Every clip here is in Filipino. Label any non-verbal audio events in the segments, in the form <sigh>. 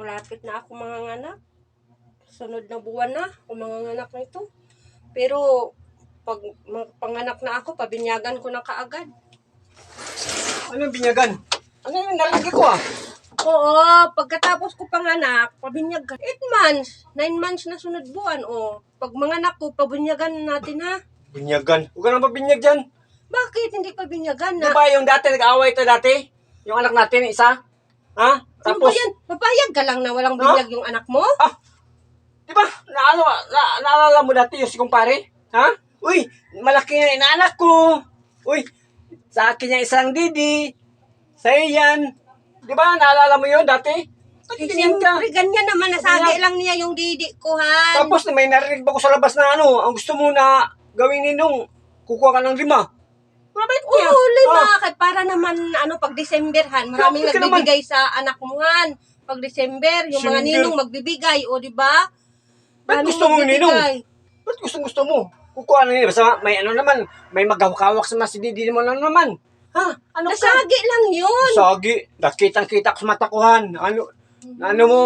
Malapit na ako mga anak. Sunod na buwan na ako mga anak na ito. Pero pag panganak na ako, pabinyagan ko na kaagad. Ano yung binyagan? Ano yung nalagi ko ah? Oo, pagkatapos ko panganak, pabinyagan. 8 months, 9 months na sunod buwan. O, pag manganak ko, pabinyagan natin ha. Binyagan? Huwag ka na mabinyag dyan. Bakit hindi pabinyagan Di na? ba yung dati nag-away ito dati? Yung anak natin, isa? Ha? Ano ba Tapos, yan? Papayag ka lang na walang binyag yung anak mo? ah, di ba? Na, ano, na, naalala mo dati yung si kumpare? Ha? Uy, malaki na inaanak ko. Uy, sa akin yung isang didi. Sa'yo yan. Di ba? Naalala mo yun dati? Ba't Eh, siyempre, ganyan naman. Nasagi lang niya yung didi ko, han. Tapos may narinig ba ko sa labas na ano, ang gusto mo na gawin ninong, kukuha ka ng lima. Mabait niya. Oo, lima. Ah, Kahit para naman, ano, pag December, han, maraming Grabe ka nagbibigay sa anak mo, han. Pag December, yung mga ninong magbibigay, o, di ba? Ba't Maraming gusto mo yung ninong? magbibigay. Ba't gusto gusto mo? Kukuha na nila. Basta may ano naman, may magkawak sa mga sididi mo lang naman. Ha? Ano ka? Nasagi lang yun. Sagi. Nakitang-kita ko sa mata ko, Han. Ano? Ano mo?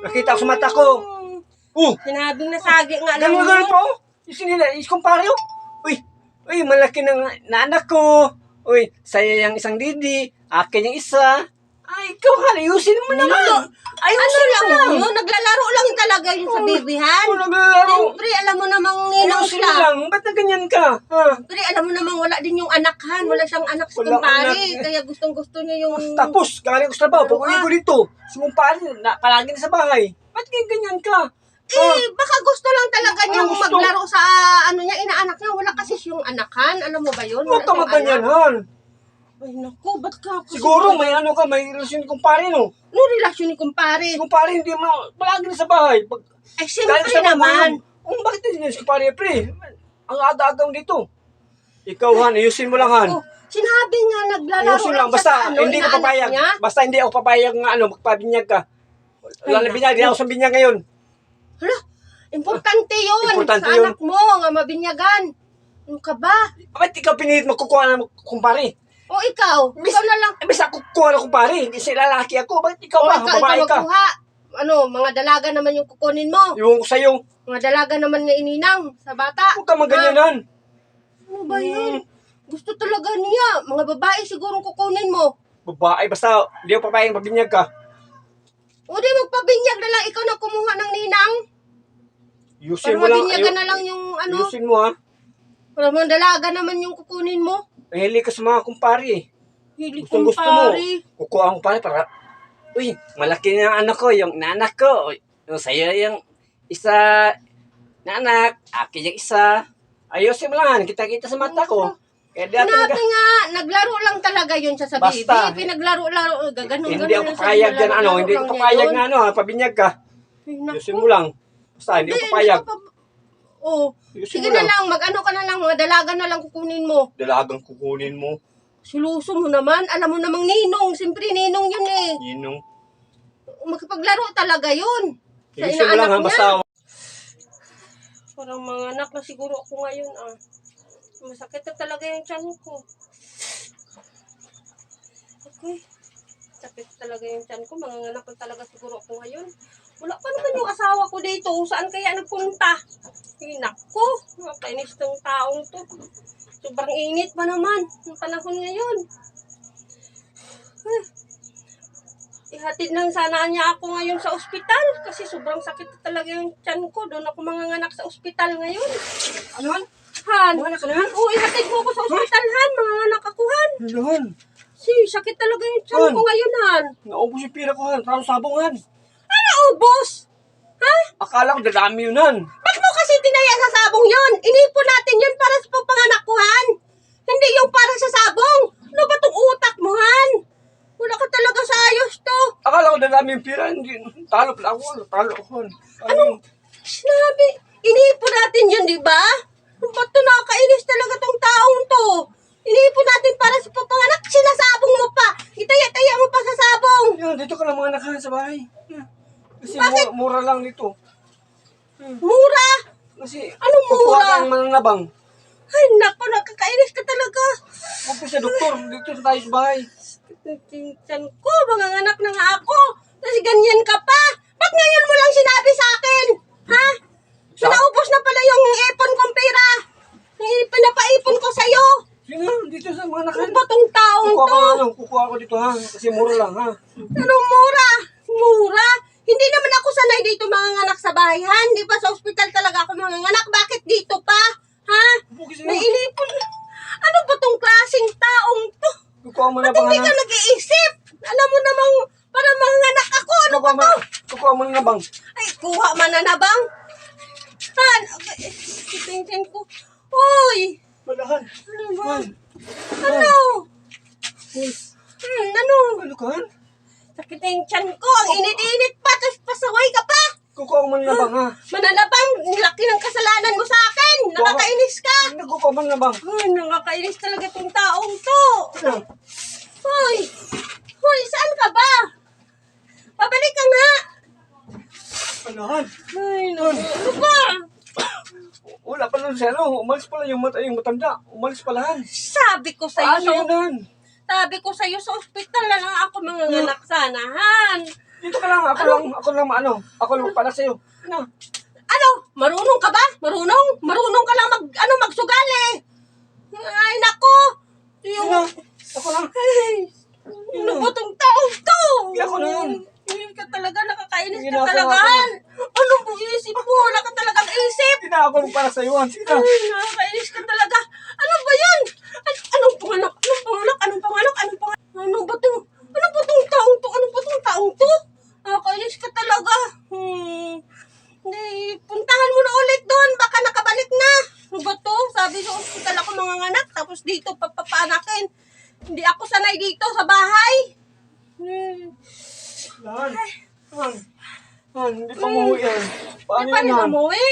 Nakita ko sa mata ko. Uh! Sinabing nasagi nga lang Ganun yun. ganun po? Yung sinila, iskumpare oh. Uy! Uy, malaki ng na anak ko. Uy, saya yung isang didi. Akin yung isa. Ay, ikaw, Han. Ayusin mo naman. Ayusin Ano lang mo lang. yun? Naglalaro lang talaga yun sa bibihan. Oh, naglalaro. Siyempre, alam mo namang ninong Ayusin siya. lang. Ba't na ganyan ka? Ha? Siyempre, alam mo namang wala din yung anak han. Wala siyang anak sa kumpare. Kaya gustong gusto niya yung... Tapos, galing ko sa trabaho, pag uwi ka? ko dito, sumumpaan, na, palagi na sa bahay. Ba't ganyan ka? Eh, baka gusto lang talaga niyang gusto? maglaro sa ano niya, inaanak niya. Wala kasi siyang anakan. Alam mo ba yun? Huwag ka siyang maganyan, anak. Han. Ay, naku, ba't ka? kasi- Siguro, may ano ka, may relasyon kung pare, no? No relasyon ni kumpare. Kung pare, hindi mo, palagi sa bahay. Pag, Eh, galing siyempre naman. Um, bakit hindi si pare, pre? Ang aga-agaw dito. Ikaw, Han, ayusin mo lang, Han. Oh, sinabi nga naglalaro Ayusin lang, basta, sa ano, hindi ko inaanak papayag. niya. Basta hindi ako papayag nga, ano, magpabinyag ka. Wala na Ay, binyag, hindi ako sa binyag ngayon. Hala, importante yun. Importante sa yun. anak mo, nga mabinyagan. Ano ka ba? Ba't ikaw pinilit magkukuha ng kumpare? O ikaw, Miss- ikaw na lang. Eh, basta kukuha ng kumpare, hindi sila lalaki ako. Bakit ikaw O ba? ikaw, Babae ikaw ka. magkuha. Ano, mga dalaga naman yung kukunin mo. Yung ko sa'yo, Mga dalaga naman nga ininang sa bata. huwag ka maganyanan. Ano ba yun? Gusto talaga niya. Mga babae siguro kukunin mo. Babae, basta hindi ako papayang mabinyag ka. O di magpabinyag na lang ikaw na kumuha ng ninang. Yusin Para mo lang. mabinyagan na lang yung ano. Yusin mo ha. Para mga dalaga naman yung kukunin mo. Mahili ka sa mga kumpare eh. Hili Gustong gusto mo. Kukuha ang kumpare para, uy, malaki na ang anak ko, yung nanak ko. Uy, Yung sa'yo yung isa na anak, akin yung isa. Ayusin mo lang, kita-kita sa mata ko. Kaya di Sinabi talaga, nga, naglaro lang talaga yun siya sa Basta. baby. Pinaglaro-laro. Gaganon, hindi ako papayag dyan, ano, hindi ako papayag na ano, ha, pabinyag ka. Ayusin mo lang. Basta hindi ako papayag. Oh, Ayusin sige na lang. mag-ano ka na lang, mga dalaga na lang kukunin mo. Dalagang kukunin mo. Siluso mo naman, alam mo namang ninong, siyempre ninong yun eh. Yun yung, Magpaglaro talaga yun. Sa ayusin mo lang ha, basta Parang mga anak na siguro ako ngayon ah. Masakit na talaga yung tiyan ko. Okay. Sakit talaga yung tiyan ko. Mga anak na talaga siguro ako ngayon. Wala pa naman yung asawa ko dito. Saan kaya nagpunta? Ay, nako. Nakainis ng taong to. Sobrang init pa naman. Yung panahon ngayon. Eh, <sighs> Ihatid lang sana niya ako ngayon sa ospital kasi sobrang sakit talaga yung tiyan ko. Doon ako manganganak sa ospital ngayon. Ano han? Mga ka na oo, ihatid mo ako sa ospital, Han. Manganganak ako, Han. Ano han? Si, sakit talaga yung tiyan ko ngayon, Han. Naubos yung pira ko han, parang sabong han. Ano, ubos? Ha? Akala ko dadami yun han. Ba't mo kasi tinaya sa sabong yon? Inipon natin yun para sa panganak ko, Han. Hindi yung para sa sabong. Ano ba tong utak mo, Han? Wala ka talaga sa ayos to. Akala ko dadami yung pira, hindi. Talo pala ako, talo ako han. Ano? Sinabi, inipon natin yun, di ba? Ba't to nakakainis talaga tong taong to? Iniipon natin para sa papanganak, sinasabong mo pa. Itaya-taya mo pa sa sabong. Yan, dito ka lang mga nakahan sa bahay. Kasi Bakit? Mura lang dito. Hmm. Mura? Kasi Anong mura? Kukuha kang mananabang. Ay, nako, nakakainis ka talaga. Huwag sa doktor, dito sa tayo sa bahay. Tinsan ko, mga anak na nga ako. Tapos ganyan ka pa. Ba't ngayon mo lang sinabi sa akin? Ha? So, naubos na pala yung dito ha. Kasi mura lang ha. Anong mura? Mura? Hindi naman ako sanay dito manganganak sa bahay, ha? Hindi pa sa ospital talaga ako manganganak. Bakit dito pa? Ha? May inipon. Ano ba tong klaseng taong to? kukuha mo na Ba't bang hindi ka ano? nag-iisip? Alam mo namang para manganak ako. Ano mo na, kukuha mo na bang? Ay, kuha man na na bang? Han, itintin ko. Uy! Malahan. Ano ba? Han. Ano? Uy, Hmm, ano? ano ka? Han? Sakit na yung tiyan ko. Ang init-init pa. Tapos pasaway ka pa. Kukuha mo na bang ha? Mananabang, laki ng kasalanan mo sa akin. Nakakainis ka. Nagkukuha mo na bang? Ay, nakakainis talaga itong taong to. Ano? Hoy! Hoy, saan ka ba? Pabalik ka nga. Malahan. Ay, naku. Ano ba? Wala pa lang siya, no? Umalis pala yung, mata, yung matanda. Umalis pala, Han. Sabi ko sa'yo, Ano yun? Sabi ko sa'yo sa ospital na lang ako manganganak sana, Han. Dito ka lang, ako lang, ako lang, ano, ako lang pala sa'yo. Ano? Ano? Marunong ka ba? Marunong? Marunong ka lang mag, ano, magsugali. Ay, nako. Yung, Ano? Ako lang. ay, ano ba tong taong to? Hindi ako na yan. Hindi ka talaga, nakakainis ka talaga. Ano mo isip mo? Wala ka talagang isip. Hindi na ako para sa'yo, Han. Sige na. Ay, nakakainis ka talaga. Ano ba yan? An- anong panganak? Anong panganak? Anong panganak? Anong panganak? Ano ba to? Ano ba tong taong to? Ano ba tong taong to? Nakakainis ka talaga. Hmm. Hindi, puntahan mo na ulit doon. Baka nakabalik na. Ano ba to? Sabi sa ospital ako manganganak. Tapos dito papapanakin. Hindi ako sanay dito sa bahay. Hmm. Han. Han. Han, hindi pa umuwi yan. Paano Paano yan, Han? umuwi?